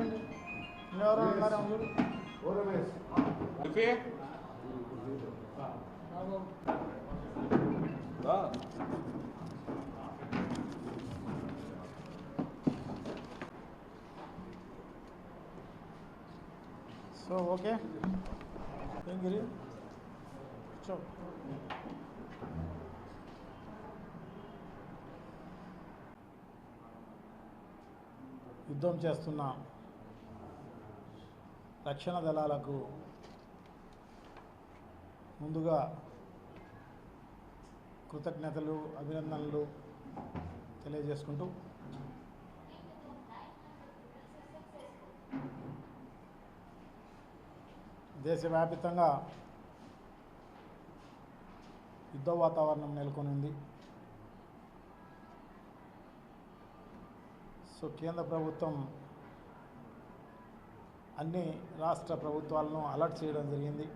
కూర్చోండి ఎవరు ఉన్నారు చూడు Luffy? దా. సో ఓకే ఏం గిరి కూర్చో యుద్ధం చేస్తున్న రక్షణ దళాలకు ముందుగా కృతజ్ఞతలు అభినందనలు తెలియజేసుకుంటూ దేశవ్యాప్తంగా యుద్ధ వాతావరణం నెలకొనింది. సో కేంద్ర ప్రభుత్వం అన్ని రాష్ట్ర ప్రభుత్వాలను అలర్ట్ చేయడం జరిగింది.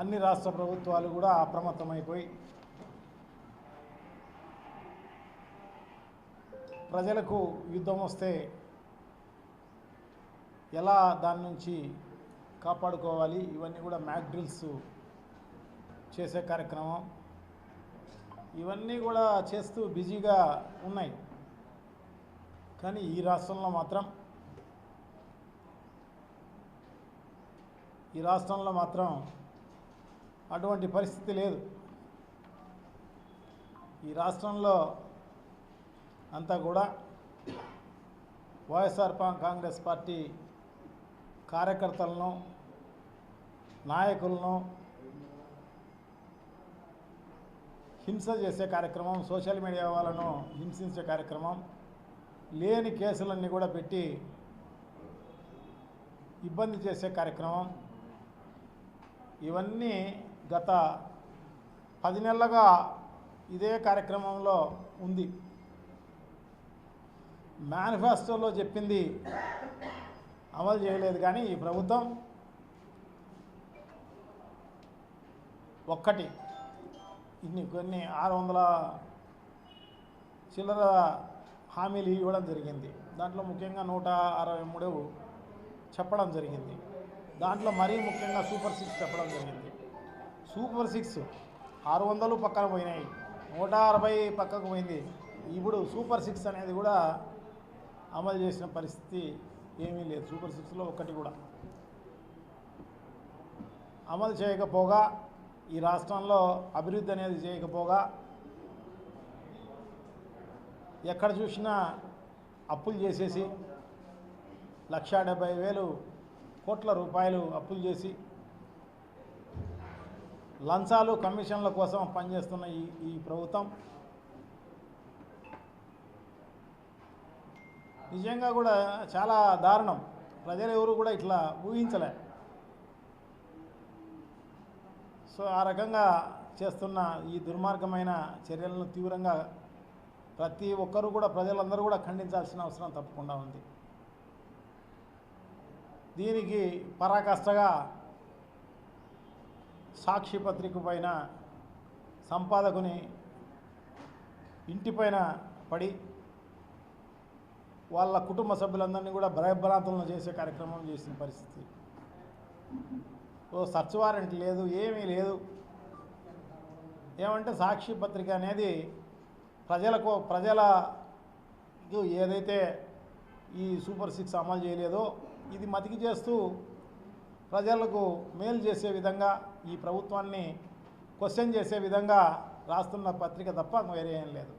అన్ని రాష్ట్ర ప్రభుత్వాలు కూడా అప్రమత్తమైపోయి ప్రజలకు యుద్ధం వస్తే ఎలా దాని నుంచి కాపాడుకోవాలి? ఇవన్నీ కూడా మ్యాక్ డ్రిల్స్ చేసే కార్యక్రమం. ఇవన్నీ కూడా చేస్తూ బిజీగా ఉన్నాయి. కానీ ఈ రాష్ట్రంలో మాత్రం ఈ రాష్ట్రంలో మాత్రం అటువంటి పరిస్థితి లేదు. ఈ రాష్ట్రంలో అంతా కూడా వైఎస్ఆర్ పా- కాంగ్రెస్ పార్టీ కార్యకర్తలను నాయకులను హింస చేసే కార్యక్రమం సోషల్ మీడియా వాళ్ళను హింసించే కార్యక్రమం లేని కేసులన్నీ కూడా పెట్టి ఇబ్బంది చేసే కార్యక్రమం. ఇవన్నీ గత పది నెలలుగా ఇదే కార్యక్రమంలో ఉంది. మేనిఫెస్టోలో చెప్పింది అమలు చేయలేదు కానీ ఈ ప్రభుత్వం ఒక్కటి. ఇన్ని కొన్ని ఆరు వందల చిల్లర హామీలు ఇవ్వడం జరిగింది. దాంట్లో ముఖ్యంగా నూట అరవై మూడు చెప్పడం జరిగింది. దాంట్లో మరీ ముఖ్యంగా సూపర్ సిక్స్ చెప్పడం జరిగింది. సూపర్ సిక్స్ ఆరు వందలు పక్కన పోయినాయి. నూట అరవై పక్కకు పోయింది. ఇప్పుడు సూపర్ సిక్స్ అనేది కూడా అమలు చేసిన పరిస్థితి ఏమీ లేదు. సూపర్ సిక్స్లో ఒక్కటి కూడా. అమలు చేయకపోగా ఈ రాష్ట్రంలో అభివృద్ధి అనేది చేయకపోగా ఎక్కడ చూసినా అప్పులు చేసేసి లక్షా డెబ్బై వేలు కోట్ల రూపాయలు అప్పులు చేసి లంచాలు కమిషన్ల కోసం పనిచేస్తున్న ఈ ఈ ప్రభుత్వం. నిజంగా కూడా చాలా దారుణం. ప్రజలు ఎవరు కూడా ఇట్లా ఊహించలే. సో ఆ రకంగా చేస్తున్న ఈ దుర్మార్గమైన చర్యలను తీవ్రంగా ప్రతి ఒక్కరూ కూడా ప్రజలందరూ కూడా ఖండించాల్సిన అవసరం తప్పకుండా ఉంది. దీనికి పరాకాష్ఠగా సాక్షి పత్రిక పైన సంపాదకుని ఇంటిపైన పడి వాళ్ళ కుటుంబ సభ్యులందరినీ కూడా భయభ్రాంతులను చేసే కార్యక్రమం చేసిన పరిస్థితి. ఓ సర్చ్ వారెంట్ లేదు ఏమీ లేదు. ఏమంటే సాక్షి పత్రిక అనేది ప్రజలకు ప్రజలకు ఏదైతే ఈ సూపర్ సిక్స్ అమలు చేయలేదో ఇది మతికి చేస్తూ ప్రజలకు మేలు చేసే విధంగా ఈ ప్రభుత్వాన్ని క్వశ్చన్ చేసే విధంగా రాస్తున్న పత్రిక తప్ప వేరే ఏం లేదు.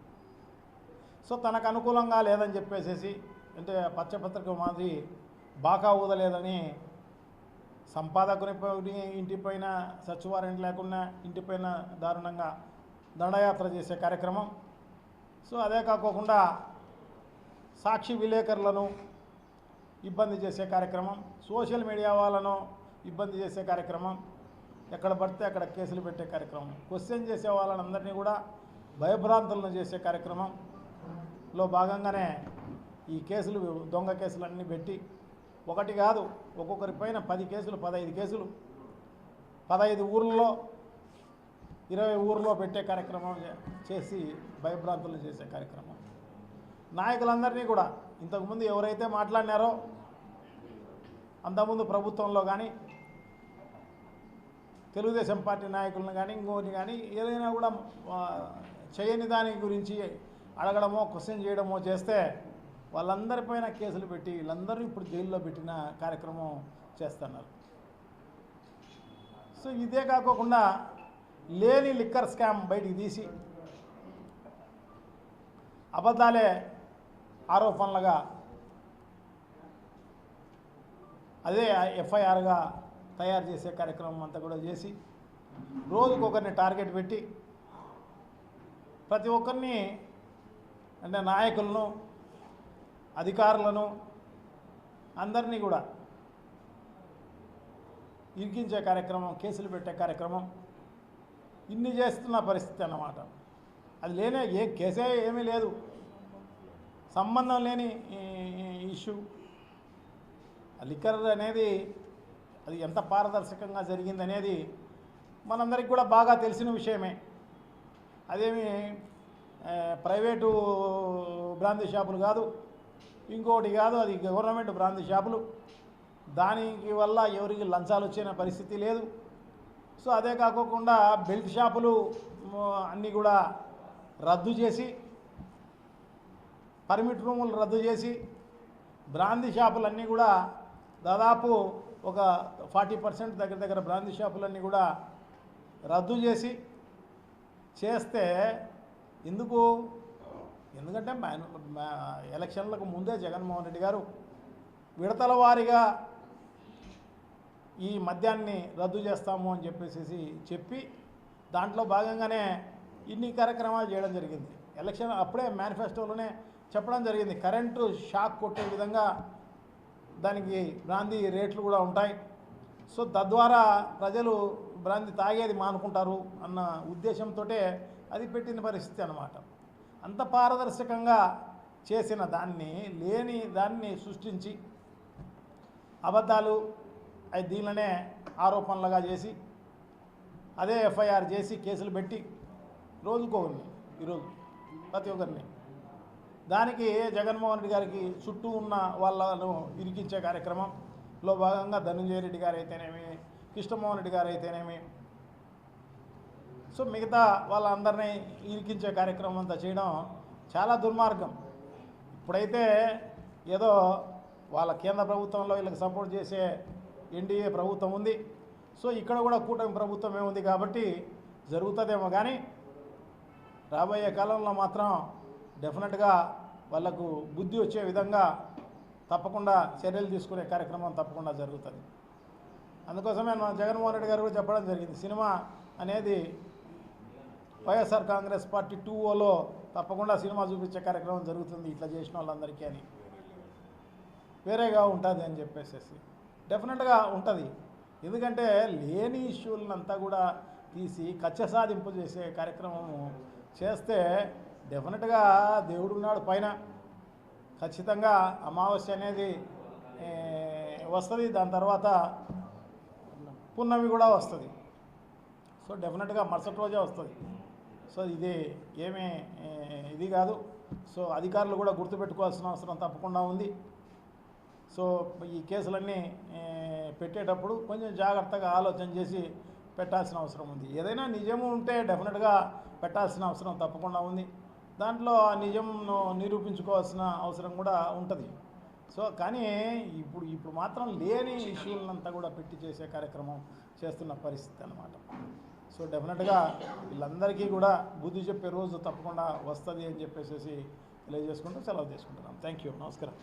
సో తనకు అనుకూలంగా లేదని చెప్పేసేసి అంటే పచ్చపత్రిక మాదిరి బాకా ఊదలేదని సంపాదకుని ఇంటి ఇంటిపైన సచివారెంట్ లేకుండా ఇంటిపైన దారుణంగా దండయాత్ర చేసే కార్యక్రమం సో అదే కాకోకుండా సాక్షి విలేకరులను ఇబ్బంది చేసే కార్యక్రమం సోషల్ మీడియా వాళ్ళను ఇబ్బంది చేసే కార్యక్రమం ఎక్కడ పడితే అక్కడ కేసులు పెట్టే కార్యక్రమం క్వశ్చన్ చేసే వాళ్ళని కూడా భయభ్రాంతులను చేసే కార్యక్రమంలో భాగంగానే ఈ కేసులు దొంగ కేసులన్నీ పెట్టి ఒకటి కాదు ఒక్కొక్కరి పైన పది కేసులు పదహైదు కేసులు పదహైదు ఊర్లలో ఇరవై ఊర్లో పెట్టే కార్యక్రమం చేసి భయభ్రాంతులు చేసే కార్యక్రమం. నాయకులందరినీ కూడా ఇంతకుముందు ఎవరైతే మాట్లాడినారో అంతకుముందు ప్రభుత్వంలో కానీ తెలుగుదేశం పార్టీ నాయకులను కానీ ఇంకోటి కానీ ఏదైనా కూడా చేయని దాని గురించి అడగడమో క్వశ్చన్ చేయడమో చేస్తే వాళ్ళందరిపైన కేసులు పెట్టి వీళ్ళందరూ ఇప్పుడు జైల్లో పెట్టిన కార్యక్రమం చేస్తున్నారు. సో ఇదే కాకోకుండా లేని లిక్కర్ స్కామ్ బయటికి తీసి అబద్ధాలే ఆరోపణలుగా అదే ఎఫ్ఐఆర్గా తయారు చేసే కార్యక్రమం అంతా కూడా చేసి రోజుకొకరిని టార్గెట్ పెట్టి ప్రతి ఒక్కరిని అంటే నాయకులను అధికారులను అందరినీ కూడా ఇరికించే కార్యక్రమం కేసులు పెట్టే కార్యక్రమం ఇన్ని చేస్తున్న పరిస్థితి అన్నమాట. అది లేనే ఏ కేసే ఏమీ లేదు. సంబంధం లేని ఇష్యూ. లిక్కర్ అనేది అది ఎంత పారదర్శకంగా జరిగింది అనేది మనందరికి కూడా బాగా తెలిసిన విషయమే. అదేమి ప్రైవేటు బ్రాందీ షాపులు కాదు ఇంకోటి కాదు అది గవర్నమెంట్ బ్రాంతి షాపులు. దానికి వల్ల ఎవరికి లంచాలు వచ్చిన పరిస్థితి లేదు. సో అదే కాకోకుండా బెల్ట్ షాపులు అన్నీ కూడా రద్దు చేసి పర్మిట్ రూములు రద్దు చేసి బ్రాందీ షాపులన్నీ కూడా దాదాపు ఒక ఫార్టీ పర్సెంట్ దగ్గర దగ్గర బ్రాందీ షాపులన్నీ కూడా రద్దు చేసి చేస్తే ఎందుకు? ఎందుకంటే ఎలక్షన్లకు ముందే జగన్మోహన్ రెడ్డి గారు విడతల వారీగా ఈ మద్యాన్ని రద్దు చేస్తాము అని చెప్పేసి చెప్పి దాంట్లో భాగంగానే ఇన్ని కార్యక్రమాలు చేయడం జరిగింది. ఎలక్షన్ అప్పుడే మేనిఫెస్టోలోనే చెప్పడం జరిగింది. కరెంటు షాక్ కొట్టే విధంగా దానికి బ్రాందీ రేట్లు కూడా ఉంటాయి. సో తద్వారా ప్రజలు బ్రాంది తాగేది మానుకుంటారు అన్న ఉద్దేశంతో అది పెట్టిన పరిస్థితి అన్నమాట. అంత పారదర్శకంగా చేసిన దాన్ని లేని దాన్ని సృష్టించి అబద్ధాలు అది దీనిలోనే ఆరోపణలుగా చేసి అదే ఎఫ్ఐఆర్ చేసి కేసులు పెట్టి రోజుకోగలిని ఈరోజు ప్రతి ఒక్కరిని. దానికి జగన్మోహన్ రెడ్డి గారికి చుట్టూ ఉన్న వాళ్ళను ఇరికించే కార్యక్రమంలో భాగంగా ధనంజయ రెడ్డి గారు అయితేనేమి కృష్ణమోహన్ రెడ్డి గారు అయితేనేమి సో మిగతా వాళ్ళందరినీ ఇరికించే కార్యక్రమం అంతా చేయడం చాలా దుర్మార్గం. ఇప్పుడైతే ఏదో వాళ్ళ కేంద్ర ప్రభుత్వంలో వీళ్ళకి సపోర్ట్ చేసే ఎన్డీఏ ప్రభుత్వం ఉంది. సో ఇక్కడ కూడా కూటమి ప్రభుత్వమే ఉంది కాబట్టి జరుగుతుందేమో కానీ రాబోయే కాలంలో మాత్రం డెఫినెట్గా వాళ్ళకు బుద్ధి వచ్చే విధంగా తప్పకుండా చర్యలు తీసుకునే కార్యక్రమం తప్పకుండా జరుగుతుంది. అందుకోసమే మన జగన్మోహన్ రెడ్డి గారు కూడా చెప్పడం జరిగింది. సినిమా అనేది వైఎస్ఆర్ కాంగ్రెస్ పార్టీ టూ ఓలో తప్పకుండా సినిమా చూపించే కార్యక్రమం జరుగుతుంది ఇట్లా చేసిన వాళ్ళందరికీ అని. వేరేగా ఉంటుంది అని చెప్పేసేసి. డెఫినెట్గా ఉంటుంది. ఎందుకంటే లేని ఇష్యూలనంతా కూడా తీసి కచ్చ సాధింపు చేసే కార్యక్రమము చేస్తే డెఫినెట్గా దేవుడు ఉన్నాడు పైన ఖచ్చితంగా అమావాస్య అనేది వస్తుంది. దాని తర్వాత పున్నమి కూడా వస్తుంది. సో డెఫినెట్గా మరుసటి రోజే వస్తుంది. సో ఇది ఏమీ ఇది కాదు. సో అధికారులు కూడా గుర్తుపెట్టుకోవాల్సిన అవసరం తప్పకుండా ఉంది. సో ఈ కేసులన్నీ పెట్టేటప్పుడు కొంచెం జాగ్రత్తగా ఆలోచన చేసి పెట్టాల్సిన అవసరం ఉంది. ఏదైనా నిజము ఉంటే డెఫినెట్గా పెట్టాల్సిన అవసరం తప్పకుండా ఉంది. దాంట్లో ఆ నిజంను నిరూపించుకోవాల్సిన అవసరం కూడా ఉంటుంది. సో కానీ ఇప్పుడు ఇప్పుడు మాత్రం లేని ఇష్యూలంతా కూడా పెట్టి చేసే కార్యక్రమం చేస్తున్న పరిస్థితి అన్నమాట. సో డెఫినెట్గా వీళ్ళందరికీ కూడా బుద్ధి చెప్పే రోజు తప్పకుండా వస్తుంది అని చెప్పేసి తెలియజేసుకుంటూ సెలవు తీసుకుంటున్నాం. Thank you. నమస్కారం.